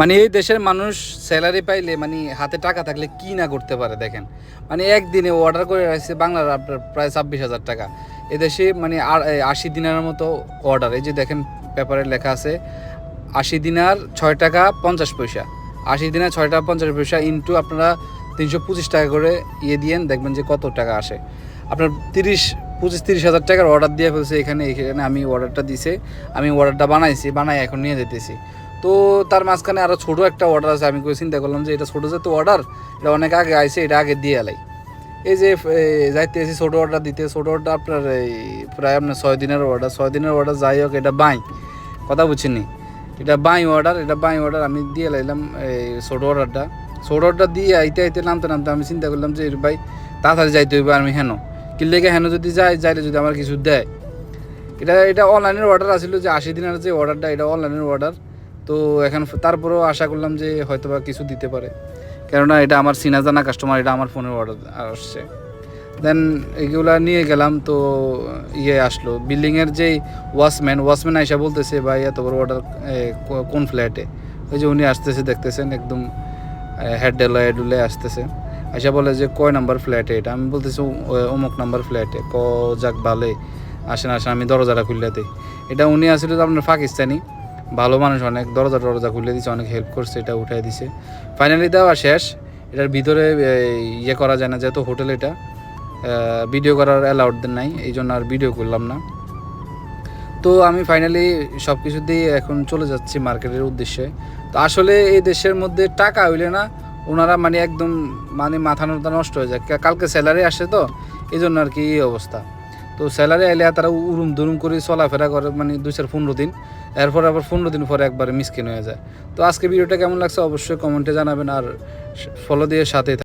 মানে এই দেশের মানুষ স্যালারি পাইলে মানে হাতে টাকা থাকলে কি না করতে পারে দেখেন। মানে একদিনে অর্ডার করে রাখছে বাংলার আপনার প্রায় ছাব্বিশ হাজার টাকা। এদেশে মানে আশি দিনের মতো অর্ডার এই যে দেখেন পেপারে লেখা আছে, আশি দিনার ছয় টাকা পঞ্চাশ পয়সা। আশি দিনার ছয় টাকা পঞ্চাশ পয়সা ইন্টু আপনারা তিনশো পঁচিশ টাকা করে ইয়ে দিয়েন, দেখবেন যে কত টাকা আসে। আপনার তিরিশ, পঁচিশ, তিরিশ হাজার টাকার অর্ডার দিয়ে ফেলছে, এখানে এখানে আমি অর্ডারটা দিছে, আমি অর্ডারটা বানাইছি, বানাই এখন নিয়ে যেতেছি তো তার মাঝখানে আরও ছোটো একটা অর্ডার আছে। আমি চিন্তা করলাম যে এটা ছোটো যেহেতু অর্ডার এটা অনেক আগে আইসে এটা আগে দিয়ে এলাই। এই যে যাইতে এসে ছোটো অর্ডার দিতে। ছোটো অর্ডার আপনার এই প্রায় আপনার ছয় দিনের অর্ডার ছয় দিনের অর্ডার যাই হোক, এটা বাই। কথা বুঝছেনি এটা বাই অর্ডার এটা বাই অর্ডার আমি দিয়ে লাইলাম এই ছোটো অর্ডারটা ছোটো অর্ডার দিয়ে আইতে আইতে, নামতে নামতে আমি চিন্তা করলাম যে ভাই, তাড়াতাড়ি যাইতে হইবে আমি হেন। কিনলেগে হেন যদি যাই যাইলে যদি আমার কিছু দেয়। এটা এটা অনলাইনের অর্ডার আছিল যে, আশি দিনের যে অর্ডারটা এটা অনলাইনের অর্ডার তো এখন তারপরেও আশা করলাম যে হয়তো বা কিছু দিতে পারে। কেননা এটা আমার চিনা জানা কাস্টমার এটা আমার ফোনের অর্ডার আসছে। দেন এগুলা নিয়ে গেলাম তো ইয়ে আসলো। বিল্ডিংয়ের যেই ওয়াচম্যান ওয়াচম্যান আইসা বলতেছে, ভাই, এত বড় অর্ডার কোন ফ্ল্যাটে ওই যে উনি আসতেছে, দেখতেছেন, একদম হেড ডেলে ডুলে আসতেছে। আইসা বলে যে, কয় নাম্বার ফ্ল্যাটে এটা? আমি বলতেছি অমুক নাম্বার ফ্ল্যাটে ক, যাক, ভালোই। আসেন আসেন, আমি দরজাটা খুললে দিই। এটা উনি আসলে তো আপনার পাকিস্তানি। ভালো মানুষ, অনেক দরজা টরজা খুলে দিছে, অনেক হেল্প করছে, এটা উঠাই দিছে। ফাইনালি দেওয়া শেষ। এটার ভিতরে ইয়ে করা যায় না যেহেতু হোটেল এটা। ভিডিও করার অ্যালাউড নাই, এই জন্য আর ভিডিও করলাম না। তো আমি ফাইনালি সব কিছু দিয়ে এখন চলে যাচ্ছি মার্কেটের উদ্দেশ্যে। তো আসলে এই দেশের মধ্যে টাকা হইলে না, ওনারা মানে একদম মানে মাথা নষ্ট হয়ে যায়। কালকে স্যালারি আসে তো, এই জন্য আর কি এই অবস্থা। তো স্যালারি আইলে তারা উরুম দুরুম করে চলাফেরা করে মানে দুই চার পনেরো দিন। এরপর আবার পনেরো দিন পরে একবারে মিসকিন হয়ে যায়। তো আজকে ভিডিওটা কেমন লাগছে অবশ্যই কমেন্টে জানাবেন আর ফলো দিয়ে সাথে